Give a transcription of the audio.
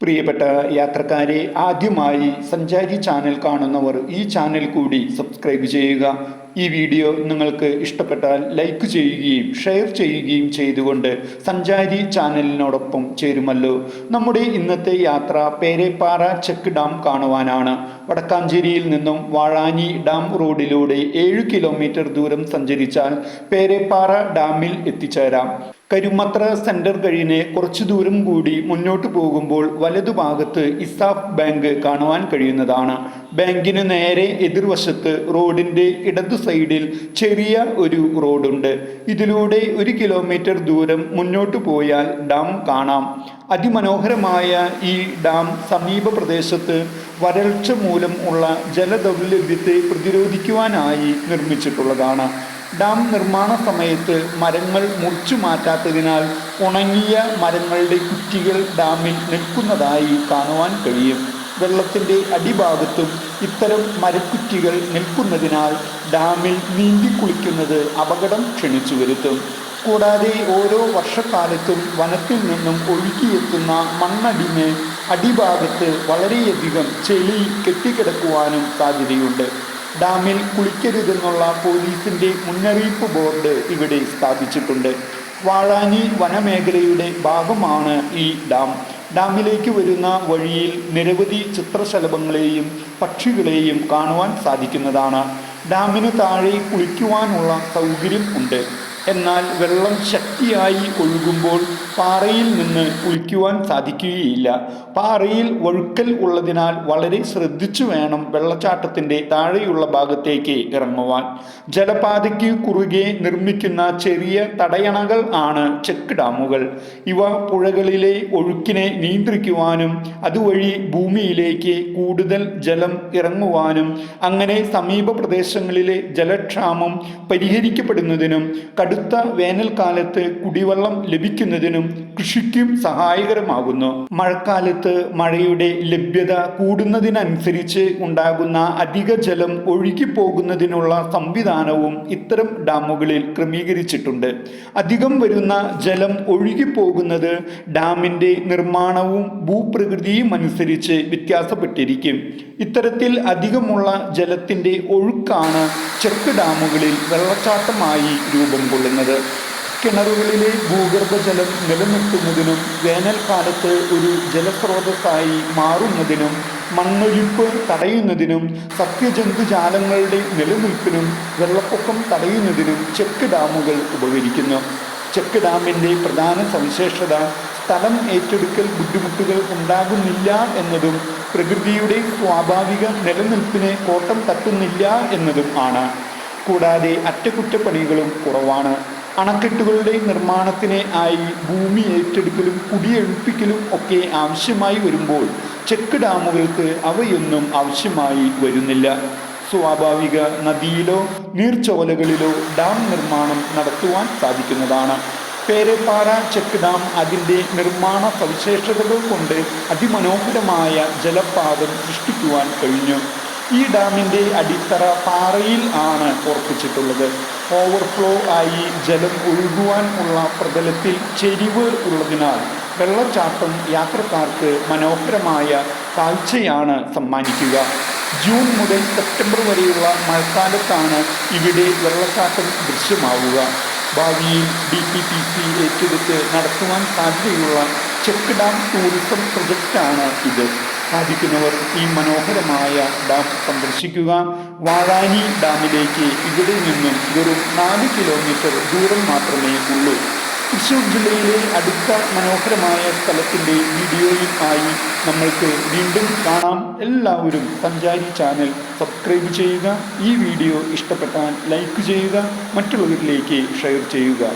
പ്രിയപ്പെട്ട യാത്രക്കാരെ ആദ്യമായി സഞ്ചാരി ചാനൽ കാണുന്നവർ ഈ ചാനൽ കൂടി സബ്സ്ക്രൈബ് ചെയ്യുക. ഈ വീഡിയോ നിങ്ങൾക്ക് ഇഷ്ടപ്പെട്ടാൽ ലൈക്ക് ചെയ്യുകയും ഷെയർ ചെയ്യുകയും ചെയ്തുകൊണ്ട് സഞ്ചാരി ചാനലിനോടൊപ്പം ചേരുമല്ലോ. നമ്മുടെ ഇന്നത്തെ യാത്ര പേരേപ്പാറ ചെക്ക് ഡാം കാണുവാനാണ്. വടക്കാഞ്ചേരിയിൽ നിന്നും വാഴാനി ഡാം റോഡിലൂടെ ഏഴ് കിലോമീറ്റർ ദൂരം സഞ്ചരിച്ചാൽ പേരേപ്പാറ ഡാമിൽ എത്തിച്ചേരാം. കരുമത്ര സെന്റർ കഴിഞ്ഞ് കുറച്ചു ദൂരം കൂടി മുന്നോട്ട് പോകുമ്പോൾ വലതുഭാഗത്ത് ഇസാഫ് ബാങ്ക് കാണുവാൻ കഴിയുന്നതാണ്. ബാങ്കിന് നേരെ എതിർവശത്ത് റോഡിന്റെ ഇടതു സൈഡിൽ ചെറിയ ഒരു റോഡുണ്ട്. ഇതിലൂടെ ഒരു കിലോമീറ്റർ ദൂരം മുന്നോട്ട് പോയാൽ ഡാം കാണാം. അതിമനോഹരമായ ഈ ഡാം സമീപ പ്രദേശത്ത് വരൾച്ച മൂലം ഉള്ള ജലദൗർലഭ്യത്തെ പ്രതിരോധിക്കുവാനായി നിർമ്മിച്ചിട്ടുള്ളതാണ്. ഡാം നിർമ്മാണ സമയത്ത് മരങ്ങൾ മുറിച്ചു മാറ്റാത്തതിനാൽ ഉണങ്ങിയ മരങ്ങളുടെ കുറ്റികൾ ഡാമിൽ നിൽക്കുന്നതായി കാണുവാൻ കഴിയും. വെള്ളത്തിന്റെ അടിഭാഗത്തും ഇത്തരം മരക്കുറ്റികൾ നിൽക്കുന്നതിനാൽ ഡാമിൽ നീന്തി കുളിക്കുന്നത് അപകടം ക്ഷണിച്ചു വരുത്തും. കൂടാതെ ഓരോ വർഷക്കാലത്തും വനത്തിൽ നിന്നും ഒഴുകിയെത്തുന്ന മണ്ണടിന് അടിഭാഗത്ത് വളരെയധികം ചെളി കെട്ടിക്കിടക്കുവാനും സാധ്യതയുണ്ട്. ഡാമിൽ കുളിക്കരുതെന്നുള്ള പോലീസിന്റെ മുന്നറിയിപ്പ് ബോർഡ് ഇവിടെ സ്ഥാപിച്ചിട്ടുണ്ട്. വാഴാനി വനമേഖലയുടെ ഭാഗമാണ് ഈ ഡാം. ഡാമിലേക്ക് വരുന്ന വഴിയിൽ നിരവധി ചിത്രശലഭങ്ങളെയും പക്ഷികളെയും കാണുവാൻ സാധിക്കുന്നതാണ്. ഡാമിന് താഴെ കുളിക്കുവാനുള്ള സൗകര്യം ഉണ്ട്. എന്നാൽ വെള്ളം ശക്തിയായി ഒഴുകുമ്പോൾ പാറയിൽ നിന്ന് കുളിക്കുവാൻ സാധിക്കുകയില്ല. പാറയിൽ ഒഴുക്കൽ ഉള്ളതിനാൽ വളരെ ശ്രദ്ധിച്ചു വേണം വെള്ളച്ചാട്ടത്തിന്റെ താഴെയുള്ള ഭാഗത്തേക്ക് ഇറങ്ങുവാൻ. ജലപാതയ്ക്ക് കുറുകെ നിർമ്മിക്കുന്ന ചെറിയ തടയണകൾ ആണ് ചെക്ക് ഡാമുകൾ. ഇവ പുഴകളിലെ ഒഴുക്കിനെ നിയന്ത്രിക്കുവാനും അതുവഴി ഭൂമിയിലേക്ക് കൂടുതൽ ജലം ഇറങ്ങുവാനും അങ്ങനെ സമീപ പ്രദേശങ്ങളിലെ ജലക്ഷാമം പരിഹരിക്കപ്പെടുന്നതിനും കടുത്ത വേനൽക്കാലത്ത് കുടിവെള്ളം ലഭിക്കുന്നതിനും കൃഷിക്കും സഹായകരമാകുന്നു. മഴക്കാലത്ത് മഴയുടെ ലഭ്യത കൂടുന്നതിനനുസരിച്ച് ഉണ്ടാകുന്ന അധിക ജലം ഒഴുകിപ്പോകുന്നതിനുള്ള സംവിധാനവും ഇത്തരം ഡാമുകളിൽ ക്രമീകരിച്ചിട്ടുണ്ട്. അധികം വരുന്ന ജലം ഒഴുകി ഒഴുകിപ്പോകുന്നത് ഡാമിന്റെ നിർമ്മാണവും ഭൂപ്രകൃതിയും അനുസരിച്ച് വ്യത്യാസപ്പെട്ടിരിക്കും. ഇത്തരത്തിൽ അധികമുള്ള ജലത്തിന്റെ ഒഴുക്കാണ് ചെക്ക് ഡാമുകളിൽ വെള്ളച്ചാട്ടമായി രൂപം കൊള്ളുന്നത് കിണറുകളിലെ ഭൂഗർഭജലം നിലനിർത്തുന്നതിനും വേനൽക്കാലത്ത് ഒരു ജലസ്രോതസ്സായി മാറുന്നതിനും മണ്ണൊലിപ്പ് തടയുന്നതിനും സസ്യജന്തുജാലങ്ങളുടെ നിലനിൽപ്പിനും വെള്ളപ്പൊക്കം തടയുന്നതിനും ചെക്ക് ഡാമുകൾ ഉപകരിക്കുന്നു. ചെക്ക് ഡാമിന്റെ പ്രധാന സവിശേഷത സ്ഥലം ഏറ്റെടുക്കൽ ബുദ്ധിമുട്ടുകൾ ഉണ്ടാകുന്നില്ല എന്നതും പ്രകൃതിയുടെ സ്വാഭാവിക നിലനിൽപ്പിനെ കോട്ടം തട്ടുന്നില്ല എന്നതും ആണ്. കൂടാതെ അറ്റകുറ്റപ്പണികളും കുറവാണ്. അണക്കെട്ടുകളുടെ നിർമ്മാണത്തിന് ആയി ഭൂമി ഏറ്റെടുക്കലും കുടിയൊഴിപ്പിക്കലും ഒക്കെ ആവശ്യമായി വരുമ്പോൾ ചെക്ക് ഡാമുകൾക്ക് അവയൊന്നും ആവശ്യമായി വരുന്നില്ല. സ്വാഭാവിക നദിയിലോ നീർച്ചോലകളിലോ ഡാം നിർമ്മാണം നടത്തുവാൻ സാധിക്കുന്നതാണ്. പേരെപ്പാറ ചെക്ക് ഡാം അതിന്റെ നിർമ്മാണ സവിശേഷതകൾ കൊണ്ട് അതിമനോഹരമായ ജലപാതം സൃഷ്ടിക്കുവാൻ കഴിഞ്ഞു. ഈ ഡാമിന്റെ അടിത്തറ പാറയിൽ ഉറപ്പിച്ചിട്ടുള്ളത് ഓവർഫ്ലോ ആയി ജലം ഒഴുകുവാൻ ഉള്ള പ്രതലത്തിൽ ചെരിവ് ഉള്ളതിനാൽ വെള്ളച്ചാട്ടം യാത്രക്കാർക്ക് മനോഹരമായ കാഴ്ചയാണ് സമ്മാനിക്കുക. ജൂൺ മുതൽ സെപ്റ്റംബർ വരെയുള്ള മഴക്കാലത്താണ് ഇവിടെ വെള്ളച്ചാട്ടം ദൃശ്യമാവുക. ഭാവിയിൽ ഡി പി പി സി ഏറ്റെടുത്ത് നടത്തുവാൻ സാധ്യതയുള്ള ചെക്ക് ഡാം ടൂറിസം പ്രൊജക്റ്റാണ് ഇത്. സാധിക്കുന്നവർ ഈ മനോഹരമായ ഡാം സന്ദർശിക്കുക. വാഴാനി ഡാമിലേക്ക് ഇവിടെ നിന്നും വെറും നാല് കിലോമീറ്റർ ദൂരം മാത്രമേ ഉള്ളൂ. തൃശ്ശൂർ ജില്ലയിലെ അടുത്ത മനോഹരമായ സ്ഥലത്തിന്റെ വീഡിയോയും ആയി നമ്മൾക്ക് വീണ്ടും കാണാം. എല്ലാവരും സഞ്ചാരി ചാനൽ സബ്സ്ക്രൈബ് ചെയ്യുക. ഈ വീഡിയോ ഇഷ്ടപ്പെട്ടാൽ ലൈക്ക് ചെയ്യുക. മറ്റുള്ളവരിലേക്ക് ഷെയർ ചെയ്യുക.